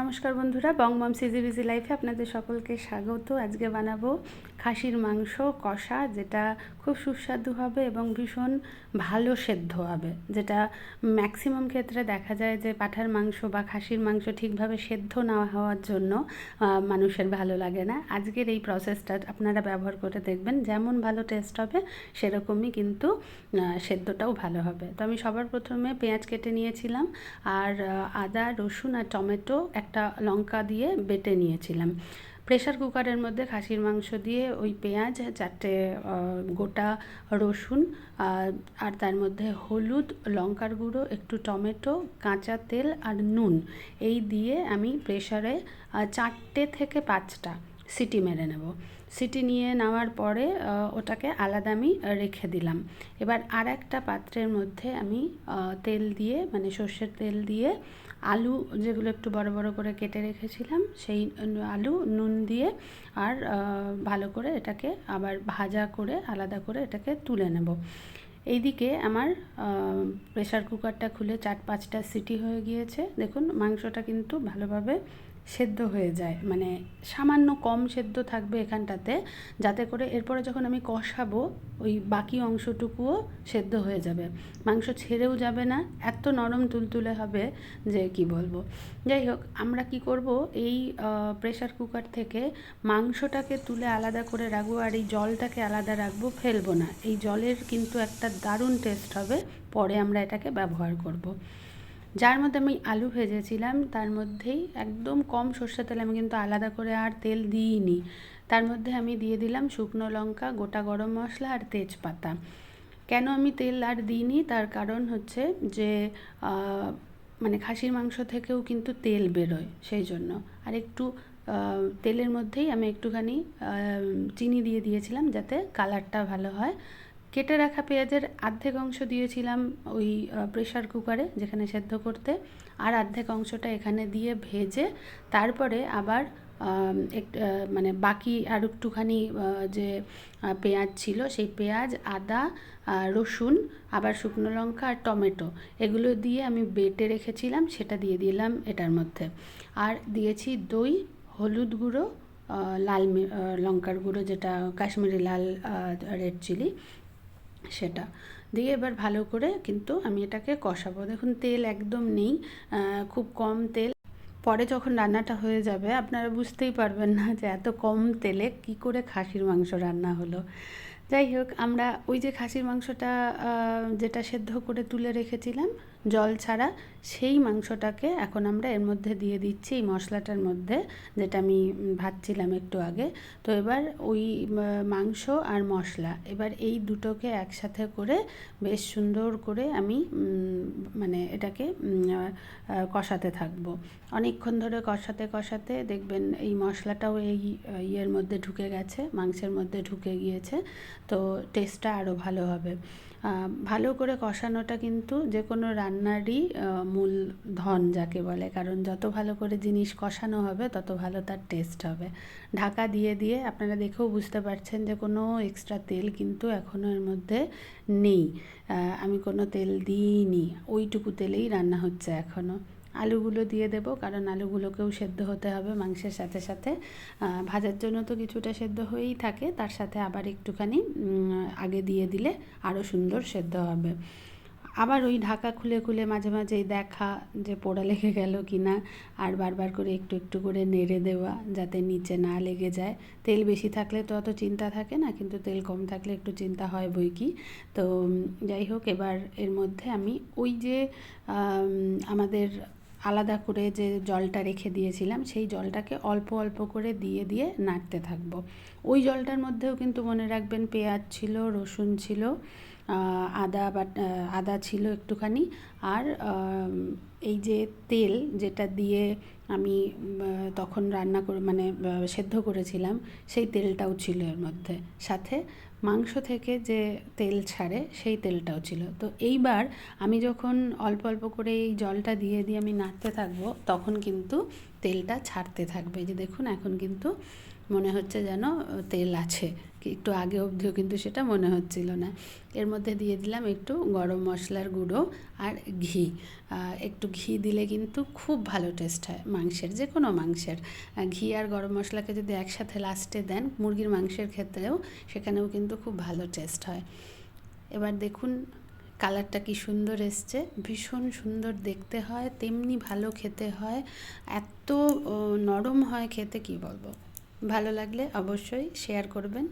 নমস্কার বন্ধুরা, বং মাম CG busy লাইফে আপনাদের সকলকে স্বাগত। আজকে বানাবো খাসির মাংস কষা, যেটা খুব সুস্বাদু হবে এবং ভীষণ ভালো সেদ্ধ হবে। যেটা ম্যাক্সিমাম ক্ষেত্রে দেখা যায় যে পাঠার মাংস বা খাসির মাংস ঠিকভাবে সেদ্ধ না হওয়ার জন্য মানুষের ভালো লাগে না। আজকের এই প্রসেসটা আপনারা ব্যবহার করে দেখবেন, যেমন ভালো টেস্ট হবে, সেরকমই কিন্তু সেদ্ধটাও ভালো হবে। তো আমি সবার প্রথমে পেঁয়াজ কেটে নিয়েছিলাম, আর, আদা, রসুন আর টমেটো একটা লঙ্কা দিয়ে বেটে নিয়েছিলাম। প্রেশার কুকারের মধ্যে খাসির মাংস দিয়ে ওই পেঁয়াজ, চারটে গোটা রসুন আর তার মধ্যে হলুদ, লঙ্কার গুঁড়ো, একটু টমেটো, কাঁচা তেল আর নুন। এই দিয়ে আমি প্রেশারে চারটে থেকে পাঁচটা সিটি মেরে নেব। সিটি নিয়ে নেওয়ার পরে ওটাকে আলাদা আমি রেখে দিলাম। এবার আর একটা পাত্রের মধ্যে আমি তেল দিয়ে মানে সর্ষের তেল দিয়ে আলু যেগুলো একটু বড় বড় করে কেটে রেখেছিলাম, সেই আলু, নুন দিয়ে আর ভালো করে এটাকে আবার ভাজা করে আলাদা করে এটাকে তুলে নেব। এইদিকে আমার প্রেশার কুকারটা খুলে চার পাঁচটা সিটি হয়ে গিয়েছে। দেখুন, মাংসটা কিন্তু ভালোভাবে সেদ্ধ হয়ে যায়। মানে সামান্য কম সেদ্ধ থাকবে এখানটাতে, যাতে করে এরপরে যখন আমি কষাবো, ওই বাকি অংশটুকুও সেদ্ধ হয়ে যাবে। মাংস ছেড়েও যাবে না, এত নরম তুলতুলে হবে যে কি বলব। যাই হোক, আমরা কি করব? এই প্রেশার কুকার থেকে মাংসটাকে তুলে আলাদা করে রাখব আর এই জলটাকে আলাদা রাখব, ফেলব না। এই জলের কিন্তু একটা দারুণ টেস্ট হবে, পরে আমরা এটাকে ব্যবহার করব। যার মধ্যে আমি আলু ভেজেছিলাম, তার মধ্যেই একদম কম সর্ষের তেল আমি কিন্তু আলাদা করে আর তেল দিইনি। তার মধ্যে আমি দিয়ে দিলাম শুকনো লঙ্কা, গোটা গরম মশলা আর তেজপাতা। কেন আমি তেল আর দিইনি? তার কারণ হচ্ছে যে মানে খাসির মাংস থেকেও কিন্তু তেল বেরোয়, সেই জন্য। আর একটু তেলের মধ্যেই আমি একটুখানি চিনি দিয়ে দিয়েছিলাম যাতে কালারটা ভালো হয়। কেটে রাখা পেঁয়াজের অর্ধেক অংশ দিয়েছিলাম ওই প্রেশার কুকারে যেখানে সেদ্ধ করতে। আর অর্ধেক অংশটা এখানে দিয়ে ভেজে তারপরে আবার মানে বাকি আর একটুখানি যে পেঁয়াজ ছিল, সেই পেঁয়াজ, আদা রসুন, আবার শুকনো লঙ্কা আর টমেটো, এগুলো দিয়ে আমি বেটে রেখেছিলাম, সেটা দিয়ে দিলাম এটার মধ্যে। আর দিয়েছি দই, হলুদ গুঁড়ো লাল লঙ্কার গুঁড়ো যেটা কাশ্মীরি লাল রেড চিলি সেটা। দিয়ে এবার ভালো করে কিন্তু আমি এটাকে কষাবো। দেখুন, তেল একদম নেই খুব কম তেল। পরে যখন রান্নাটা হয়ে যাবে, আপনারা বুঝতেই পারবেন না যে এত কম তেলে কি করে খাসির মাংস রান্না হলো। যাই হোক, আমরা ওই যে খাসির মাংসটা যেটা সেদ্ধ করে তুলে রেখেছিলাম, জল ছাড়া, সেই মাংসটাকে এখন আমরা এর মধ্যে দিয়ে দিচ্ছি, এই মশলাটার মধ্যে, যেটা আমি ভাজছিলাম একটু আগে। তো এবার ওই মাংস আর মশলা, এবার এই দুটোকে একসাথে করে বেশ সুন্দর করে আমি মানে এটাকে কষাতে থাকব। অনেকক্ষণ ধরে কষাতে কষাতে দেখবেন এই মশলাটাও এই ইয়ের মধ্যে ঢুকে গেছে, মাংসের মধ্যে ঢুকে গিয়েছে। তো টেস্টটা আরও ভালো হবে। ভালো করে কষানোটা কিন্তু যে কোনো রান্নারই মূল ধন যাকে বলে। কারণ যত ভালো করে জিনিস কষানো হবে, তত ভালো তার টেস্ট হবে। ঢাকা দিয়ে দিয়ে আপনারা দেখেও বুঝতে পারছেন যে কোনো এক্সট্রা তেল কিন্তু এখনও এর মধ্যে নেই। আমি কোনো তেল দিইনি। ওইটুকু তেলেই রান্না হচ্ছে এখনও আলুগুলো দিয়ে দেবো, কারণ আলুগুলোকেও সেদ্ধ হতে হবে মাংসের সাথে সাথে। ভাজার জন্য তো কিছুটা সেদ্ধ হয়েই থাকে, তার সাথে আবার একটুখানি আগে দিয়ে দিলে আরও সুন্দর সেদ্ধ হবে। আবার ওই ঢাকা খুলে খুলে মাঝে মাঝেই দেখা যে পোড়া লেগে গেল কি না আর বারবার করে একটু একটু করে নেড়ে দেওয়া যাতে নিচে না লেগে যায়। তেল বেশি থাকলে তো অত চিন্তা থাকে না, কিন্তু তেল কম থাকলে একটু চিন্তা হয় বই কি। তো যাই হোক, এবার এর মধ্যে আমি ওই যে আমাদের আলাদা করে যে জলটা রেখে দিয়েছিলাম, সেই জলটাকে অল্প অল্প করে দিয়ে দিয়ে নাড়তে থাকব। ওই জলটার মধ্যেও কিন্তু মনে রাখবেন পেঁয়াজ ছিল, রসুন ছিল আদা বা আদা ছিল একটুখানি। আর এই যে তেল যেটা দিয়ে আমি তখন রান্না করে মানে সেদ্ধ করেছিলাম, সেই তেলটাও ছিল এর মধ্যে। সাথে মাংস থেকে যে তেল ছাড়ে, সেই তেলটাও ছিল। তো এইবার আমি যখন অল্প অল্প করে এই জলটা দিয়ে দিয়ে আমি নাড়তে থাকব, তখন কিন্তু তেলটা ছাড়তে থাকবে। যে দেখুন, এখন কিন্তু মনে হচ্ছে যেন তেল আছে। একটু আগে অবধিও কিন্তু সেটা মনে হচ্ছিল না। এর মধ্যে দিয়ে দিলাম একটু গরম মশলার গুঁড়ো আর ঘি। একটু ঘি দিলে কিন্তু খুব ভালো টেস্ট হয় মাংসের যে কোনো মাংসের ঘি আর গরম মশলাকে যদি একসাথে লাস্টে দেন, মুরগির মাংসের ক্ষেত্রেও সেখানেও কিন্তু খুব ভালো টেস্ট হয়। এবার দেখুন কালারটা কি সুন্দর এসছে, ভীষণ সুন্দর দেখতে হয়, তেমনি ভালো খেতে হয়, এত নরম হয় খেতে কি বলব? ভালো লাগলে অবশ্যই শেয়ার করবেন।